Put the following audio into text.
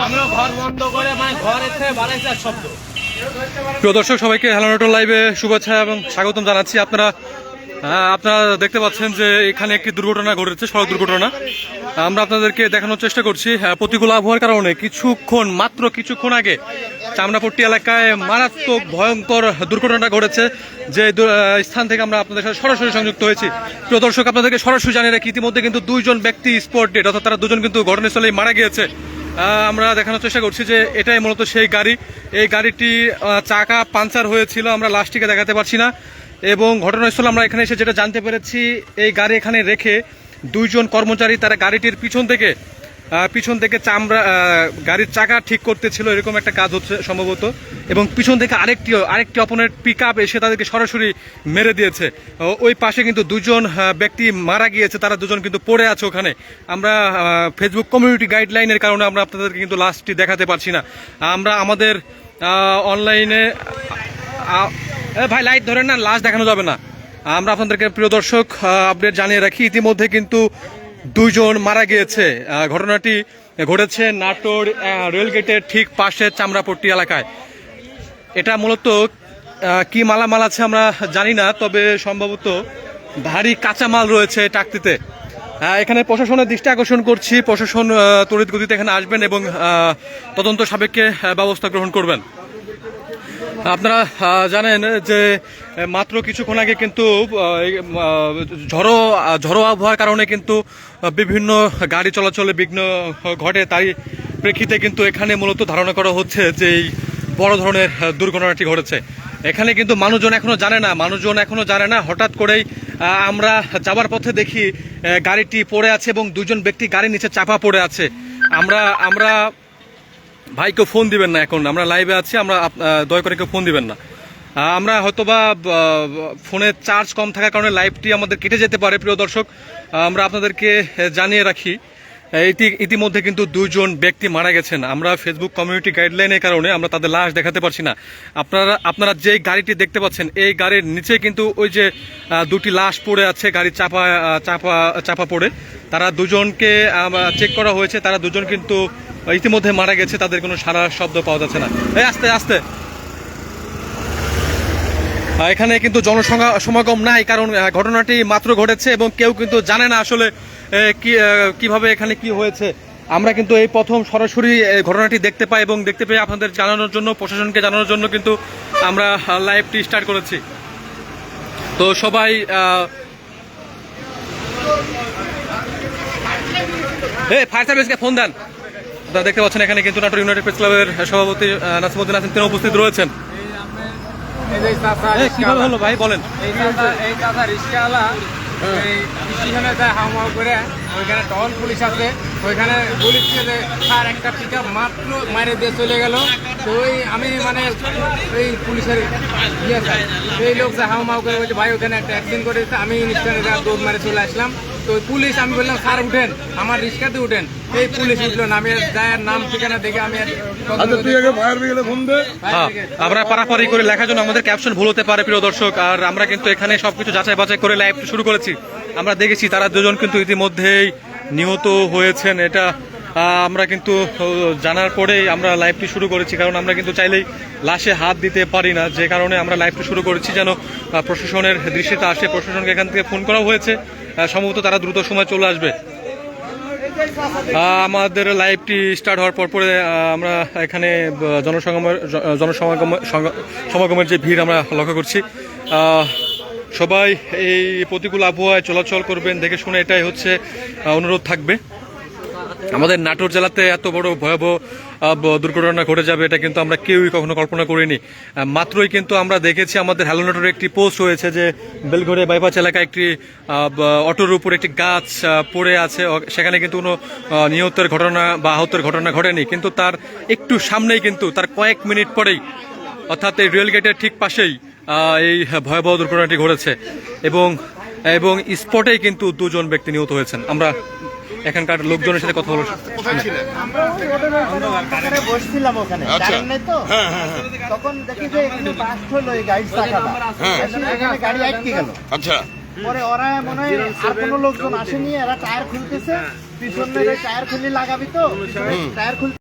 মানে প্রিয় দর্শক, সবাইকে হ্যালো নেটর লাইভে শুভেচ্ছা এবং স্বাগতম জানাচ্ছি। আপনারা আপনারা দেখতে পাচ্ছেন যে এখানে একটি দুর্ঘটনা ঘটেছে, সড়ক দুর্ঘটনা। আমরা আপনাদেরকে দেখানোর চেষ্টা করছি প্রতিকূল আবহাওয়ার কারণে। কিছুক্ষণ, মাত্র কিছুক্ষণ আগে চামড়াপট্টি এলাকায় মারাত্মক ভয়ঙ্কর দুর্ঘটনা ঘটেছে, যে স্থান থেকে আমরা আপনাদের সাথে সরাসরি সংযুক্ত হয়েছি। প্রিয় দর্শক, আপনাদেরকে সরাসরি জানিয়ে রাখি, ইতিমধ্যে কিন্তু দুইজন ব্যক্তি স্পট ডেট অর্থাৎ তারা দুজন কিন্তু ঘটনাস্থলেই মারা গিয়েছে। আমরা দেখানোর চেষ্টা করছি যে এটাই মূলত সেই গাড়ি। এই গাড়িটি চাকা পাঞ্চার হয়েছিল, আমরা লাস্টটিকে দেখাতে পারছি না। এবং ঘটনাস্থল আমরা এখানে এসে যেটা জানতে পেরেছি, এই গাড়ি এখানে রেখে দুইজন কর্মচারী তারা গাড়িটির পিছন থেকে পিছন থেকে চামড়া গাড়ির চাকা ঠিক করতেছিল, এরকম একটা কাজ হচ্ছে সম্ভবত। এবং পিছন থেকে আরেকটি আরেকটি অপনের পিক এসে তাদেরকে সরাসরি মেরে দিয়েছে। ওই পাশে কিন্তু দুজন ব্যক্তি মারা গিয়েছে, তারা দুজন কিন্তু পড়ে আছে ওখানে। আমরা ফেসবুক কমিউনিটি গাইডলাইনের কারণে আমরা আপনাদেরকে কিন্তু লাস্টটি দেখাতে পারছি না। আমরা আমাদের অনলাইনে ভাই লাইট ধরেন না লাস্ট দেখানো যাবে না। আমরা আপনাদেরকে, প্রিয় দর্শক আপডেট জানিয়ে রাখি। ইতিমধ্যে কিন্তু দুইজন মারা গিয়েছে। ঘটনাটি ঘটেছে নাটোর রেলগেটের ঠিক পাশে চামড়াপট্টি এলাকায়। এটা মূলত কি মালামাল আছে আমরা জানি না, তবে সম্ভবত ভারী কাঁচামাল রয়েছে টাকতিতে। এখানে প্রশাসনের দৃষ্টি আকর্ষণ করছি। প্রশাসন তড়িৎ গতিতে এখানে আসবেন এবং তদন্ত সাপেক্ষে ব্যবস্থা গ্রহণ করবেন। আপনারা জানেন যে, মাত্র কিছুক্ষণ আগে কিন্তু ঝড়ো ঝড়ো আবহাওয়ার কারণে কিন্তু বিভিন্ন গাড়ি চলাচলে বিঘ্ন ঘটে। তাই প্রেক্ষিতে কিন্তু এখানে মূলত ধারণা করা হচ্ছে যে, এই বড় ধরনের দুর্ঘটনাটি ঘটেছে। এখানে কিন্তু মানুষজন এখনও জানে না, মানুষজন এখনও জানে না। হঠাৎ করেই আমরা যাবার পথে দেখি গাড়িটি পড়ে আছে এবং দুজন ব্যক্তি গাড়ির নিচে চাপা পড়ে আছে। আমরা আমরা ভাইকে ফোন দিবেন না এখন। আমরা লাইভে আছি, আমরা দয়া করে কেউ ফোন দিবেন না। আমরা হয়তোবা ফোনের চার্জ কম থাকার কারণে লাইভটি আমাদের কেটে যেতে পারে, প্রিয় দর্শক। আমরা আপনাদেরকে জানিয়ে রাখি ইতি- ইতিমধ্যে কিন্তু দুজন ব্যক্তি মারা গেছেন। আমরা ফেসবুক কমিউনিটি গাইডলাইনের কারণে আমরা তাদের লাশ দেখাতে পারছি না। আপনারা আপনারা যেই গাড়িটি দেখতে পাচ্ছেন, এই গাড়ির নিচে কিন্তু ওই যে দুটি লাশ পড়ে আছে, গাড়ি চাপা চাপা চাপা পড়ে। তারা দুজনকে চেক করা হয়েছে, তারা দুজন কিন্তু ইতিমধ্যে মারা গেছে, তাদের কোনো সারা শব্দ পাওয়া যাচ্ছে না। এই আস্তে আস্তে। এখানে কিন্তু জনসংখ্যা সমাগম নাই, কারণ ঘটনাটি মাত্র ঘটেছে এবং কেউ কিন্তু জানে না আসলে কি কীভাবে এখানে কি হয়েছে। আমরা কিন্তু এই প্রথম সরাসরি ঘটনাটি দেখতে পাই এবং দেখতে পেয়ে আপনাদের জানানোর জন্য, প্রশাসনকে জানানোর জন্য কিন্তু আমরা লাইভটি স্টার্ট করেছি। তো সবাই ফায়ার সার্ভিসকে ফোন দেন। দেখতে পাচ্ছেন এখানে কিন্তু নাটোর ইউনাইটেড প্রেস ক্লাবের সভাপতি নাসিমুদ্দিন হাসান তিনি উপস্থিত রয়েছেন। কীভাবে হলো ভাই, বলেন। করে ওইখানে পুলিশ ওইখানে স্যার একটা দিয়ে চলে গেল ওই আমি মানে ওই পুলিশের করে বলছে ভাই ওখানে একটা অ্যাক্সিডেন্ট করেছে আমি দৌড় মারে চলে আসলাম তো পুলিশ আমি বললাম স্যার উঠেন। আমার রিক্সাতে উঠেন। এই পুলিশ উঠল না আমি যার নাম ঠিকানা দেখে আমি আচ্ছা তুই আগে ফায়ার ব্রিগেডে ফোন দে। হ্যাঁ আমরা পারাপারি করে লেখার জন্য আমাদের ক্যাপশন ভুল হতে পারে প্রিয় দর্শক। আর আমরা কিন্তু এখানে সবকিছু যাচাই বাছাই করে লাইভ শুরু করেছি। আমরা দেখেছি তারা দুজন কিন্তু ইতিমধ্যেই নিহত হয়েছেন। এটা আহ, আমরা কিন্তু জানার পরেই আমরা লাইভটি শুরু করেছি। কারণ আমরা কিন্তু চাইলেই লাশে হাত দিতে পারি না। যে কারণে আমরা লাইভটি শুরু করেছি যেন প্রশাসনের দৃষ্টিতে আসে। প্রশাসনকে এখান থেকে ফোন করা হয়েছে। সম্ভবত তারা দ্রুত সময় চলে আসবে। আমাদের লাইভটি স্টার্ট হওয়ার পর পরে আমরা এখানে জনসমাগমের জনসমাগম সমাগমের যে ভিড় আমরা লক্ষ্য করছি। সবাই এই প্রতিকূল আবহাওয়ায় চলাচল করবেন, দেখে শুনে এটাই হচ্ছে অনুরোধ থাকবে। আমাদের নাটোর জেলাতে এত বড় ভয়াবহ দুর্ঘটনা ঘটে যাবে, এটা কিন্তু আমরা কেউই কখনো কল্পনা করিনি। মাত্রই কিন্তু আমরা দেখেছি আমাদের হ্যালো একটি পোস্ট হয়েছে যে বেলঘরে বাইপাস এলাকায় একটি অটোর উপর একটি গাছ পড়ে আছে। সেখানে কিন্তু কোনো নিহতের ঘটনা বা আহতের ঘটনা ঘটেনি। কিন্তু তার একটু সামনেই কিন্তু, তার কয়েক মিনিট পরেই, অর্থাৎ এই রেল গেটের ঠিক পাশেই এই ভয়াবহ দুর্ঘটনাটি ঘটেছে। এবং এবং স্পটেই কিন্তু দুজন ব্যক্তি নিহত হয়েছেন। আমরা এখানকার লোকজনের সাথে কথা বসছিলাম ওখানে। তো তখন দেখি যে একটু বাস্ট হলো এই গাড়ির চাকাটা এখানে গাড়ি আটকে গেল আচ্ছা। পরে ওরা মনে হয়। আর কোনো লোকজন আসেনি এরা টায়ার খুলতেছে পিছনের টায়ার খুলি লাগাবি তো টায়ার খুলতে